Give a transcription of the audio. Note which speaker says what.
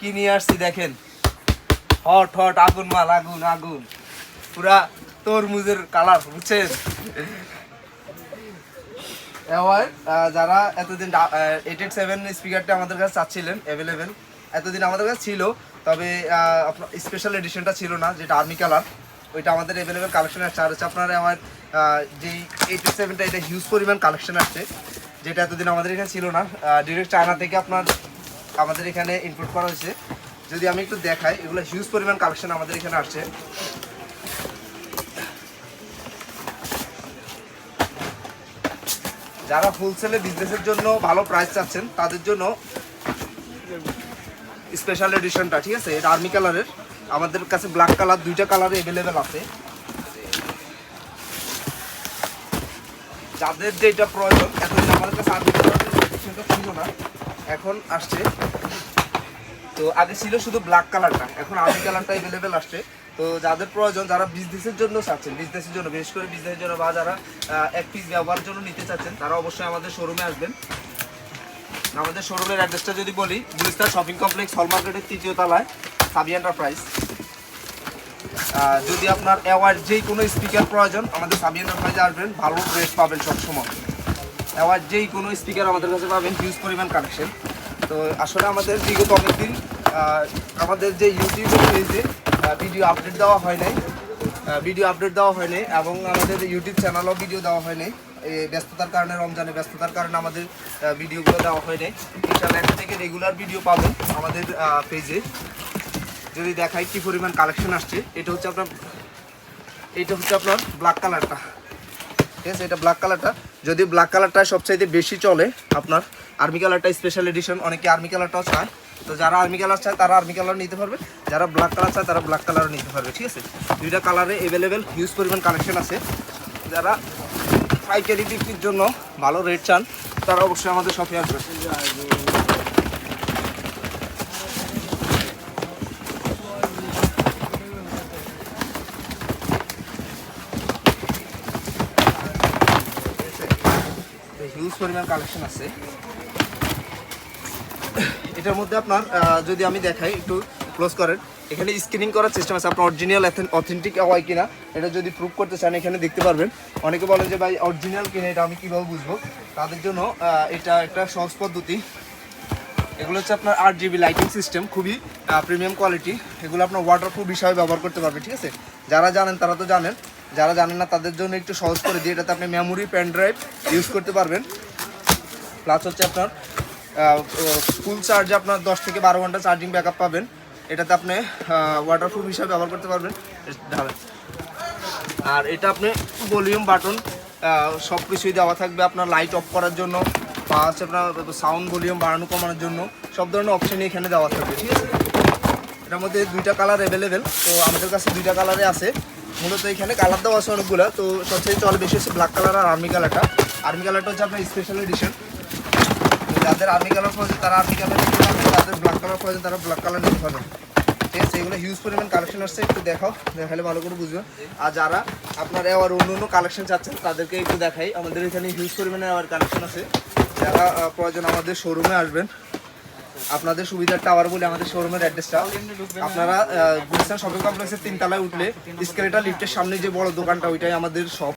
Speaker 1: কি নিয়ে আসছি দেখেন? হট হট, আগুন মাল, আগুন আগুন। পুরা তরমুজের কালার, বুঝছেন? এবার যারা এতদিন এইট এইট সেভেন স্পিকারটা আমাদের কাছে চাচ্ছিলেন অ্যাভেলেবেল এতদিন আমাদের কাছে ছিল, তবে আপনার স্পেশাল এডিশনটা ছিল না, যেটা আর্মি কালার ওইটা আমাদের অ্যাভেলেবেল কালেকশন আসছে। আর হচ্ছে আপনার আমার যেই এইট এইট সেভেনটা এটা হিউজ পরিমাণ কালেকশন আসছে, যেটা এতদিন আমাদের এখানে ছিল না। ডিরেক্ট চায়না থেকে আপনার আমাদের এখানে ইনপুট করা হয়েছে। যদি আমি একটু দেখাই, এগুলো হিউজ পরিমাণ কালেকশন আমাদের এখানে আসছে। যারা হোলসেলে বিজনেসের জন্য ভালো প্রাইস চাচ্ছেন, তাদের জন্য স্পেশাল এডিশনটা ঠিক আছে? এটা আর্মি কালারের আমাদের কাছে ব্ল্যাক কালার দুইটা কালার অ্যাভেলেবেল আছে। যাদের যেটা প্রয়োজন, এতদিন আমাদের কাছে আর্মি এডিশনটা ছিল না। এখন আসছে। তো আগে ছিল শুধু ব্ল্যাক কালারটা এখন আর্মি কালারটা অ্যাভেলেবেল আসছে। তো যাদের প্রয়োজন, যারা বিজনেসের জন্য চাচ্ছেন বিজনেসের জন্য, বিশেষ করে বিজনেসের জন্য বা যারা এক পিস ব্যবহারের জন্য নিতে চাচ্ছেন, তারা অবশ্যই আমাদের শোরুমে আসবেন। আমাদের শোরুমের অ্যাড্রেসটা যদি বলি, গুলিস্তান শপিং কমপ্লেক্স হল মার্কেটের তৃতীয় তলায়, সাবি এন্টারপ্রাইজ যদি আপনার অ্যাওয়ার্ড যেই কোনো স্পিকার প্রয়োজন, আমাদের সাবি এন্টারপ্রাইজে আসবেন, ভালো রেট পাবেন সবসময়। অ্যাওয়ার্ড যেই কোনো স্পিকার আমাদের কাছে পাবেন হিউজ পরিমাণ কালেকশন তো আসলে আমাদের বিগত অনেকদিন আমাদের যে ইউটিউব পেজে ভিডিও আপডেট দেওয়া হয় নাই ভিডিও আপডেট দেওয়া হয় নাই, এবং আমাদের ইউটিউব চ্যানেলও ভিডিও দেওয়া হয়নি এই ব্যস্ততার কারণে, রমজানে ব্যস্ততার কারণে আমাদের ভিডিওগুলো দেওয়া হয় নাই। ইনশাল্লাহ এখন থেকে রেগুলার ভিডিও পাবেন আমাদের পেজে যদি দেখাই কি পরিমাণ কালেকশন আসছে, এটা হচ্ছে আপনার, এটা হচ্ছে আপনার ব্ল্যাক কালারটা ঠিক আছে? এটা ব্ল্যাক কালারটা যদি ব্ল্যাক কালারটা সবচাইতে বেশি চলে আপনার আর্মি কালারটা স্পেশাল এডিশন অনেকে আর্মি কালারটাও চায়। তো যারা আর্মি কালার চায়, তারা আর্মি কালার নিতে পারবে। যারা ব্ল্যাক কালার চায়, তারা ব্ল্যাক কালারও নিতে পারবে, ঠিক আছে? দুইটা কালারে অ্যাভেলেবেল হিউজ পরিমাণ কালেকশন আছে। যারা পাইকারি বিক্রির জন্য ভালো রেট চান, তারা অবশ্যই আমাদের শপে আসবে। পরিমাণ কালেকশন আছে। এটার মধ্যে আপনার যদি আমি দেখাই, একটু ক্লোজ করেন। এখানে স্ক্রিনিং করার সিস্টেম আছে। আপনার অরিজিনাল অথেন্টিক হয় কিনা, এটা যদি প্রুভ করতে চান, এখানে দেখতে পারবেন। অনেকে বলেন যে, ভাই অরিজিনাল কিনা, এটা আমি কীভাবে বুঝব? তাদের জন্য এটা একটা সহজ পদ্ধতি। এগুলো হচ্ছে আপনার আট জিবি লাইটিং সিস্টেম খুবই প্রিমিয়াম কোয়ালিটি এগুলো আপনার ওয়াটারপ্রুফ হিসাবে ব্যবহার করতে পারবে, ঠিক আছে? যারা জানেন, তারা তো জানেন। যারা জানেন না, তাদের জন্য একটু সহজ করে দিয়ে এটাতে আপনি মেমোরি পেন ড্রাইভ ইউজ করতে পারবেন। প্লাস হচ্ছে আপনার ফুল চার্জে আপনার দশ থেকে বারো ঘণ্টা চার্জিং ব্যাকআপ পাবেন। এটাতে আপনি ওয়াটারপ্রুফ হিসাবে ব্যবহার করতে পারবেন। আর এটা আপনি ভলিউম বাটন সব কিছুই দেওয়া থাকবে আপনার লাইট অফ করার জন্য বা হচ্ছে আপনার সাউন্ড ভলিউম বাড়ানো, কমানোর জন্য। সব ধরনের অপশানই এখানে দেওয়া থাকবে, ঠিক আছে? এটার মধ্যে দুইটা কালার অ্যাভেলেবেল তো আমাদের কাছে দুইটা কালারে আছে। মূলত এখানে কালার দেওয়া আছে অনেকগুলো। তো সবচেয়ে চল বেশি হচ্ছে ব্ল্যাক কালার আর আর্মি কালারটা আর্মি কালারটা হচ্ছে আপনার স্পেশাল এডিশন যাদের আর্মি কালার প্রয়োজন, তারা আর্মি কালার নিতে পারবে, যাদের ব্ল্যাক কালার প্রয়োজন, তারা ব্ল্যাক কালার নিতে পারবে। ঠিক আছে, এগুলো হিউজ পরিমাণ কালেকশন আসছে, একটু দেখাও, দেখালে ভালো করে বুঝবে। আর যারা আপনারা আবার অন্য অন্য কালেকশন চাচ্ছেন, তাদেরকে একটু দেখাই। আমাদের এখানে হিউজ পরিমাণে আবার কালেকশন আছে। যারা প্রয়োজন আমাদের শোরুমে আসবেন। আপনাদের সুবিধার টাওয়ার বলে আমাদের শোরুমের অ্যাড্রেসটা আপনারা গুলশান শপিং কমপ্লেক্সের তিনতলায় উঠলে স্কেলেটার লিফটের সামনে যে বড় দোকানটা, ওইটাই আমাদের শপ